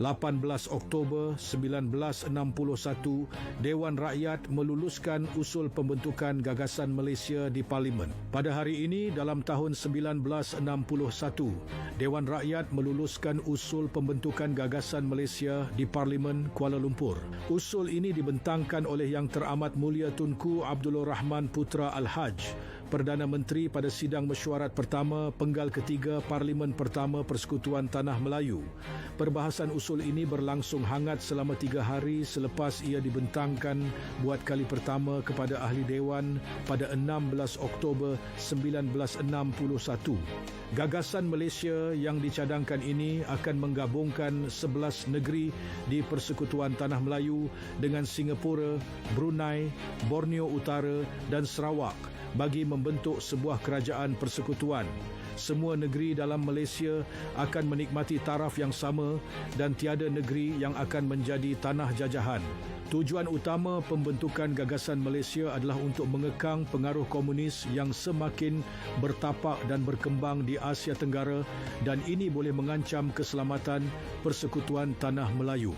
18 Oktober 1961, Dewan Rakyat meluluskan usul pembentukan gagasan Malaysia di Parlimen. Pada hari ini dalam tahun 1961, Dewan Rakyat meluluskan usul pembentukan gagasan Malaysia di Parlimen Kuala Lumpur. Usul ini dibentangkan oleh Yang Teramat Mulia Tunku Abdul Rahman Putra Al-Haj Perdana Menteri pada sidang mesyuarat pertama penggal ketiga Parlimen Pertama Persekutuan Tanah Melayu. Perbahasan usul ini berlangsung hangat selama tiga hari selepas ia dibentangkan buat kali pertama kepada Ahli Dewan pada 16 Oktober 1961. Gagasan Malaysia yang dicadangkan ini akan menggabungkan 11 negeri di Persekutuan Tanah Melayu dengan Singapura, Brunei, Borneo Utara dan Sarawak bagi membentuk sebuah kerajaan persekutuan. Semua negeri dalam Malaysia akan menikmati taraf yang sama dan tiada negeri yang akan menjadi tanah jajahan. Tujuan utama pembentukan gagasan Malaysia adalah untuk mengekang pengaruh komunis yang semakin bertapak dan berkembang di Asia Tenggara dan ini boleh mengancam keselamatan persekutuan tanah Melayu.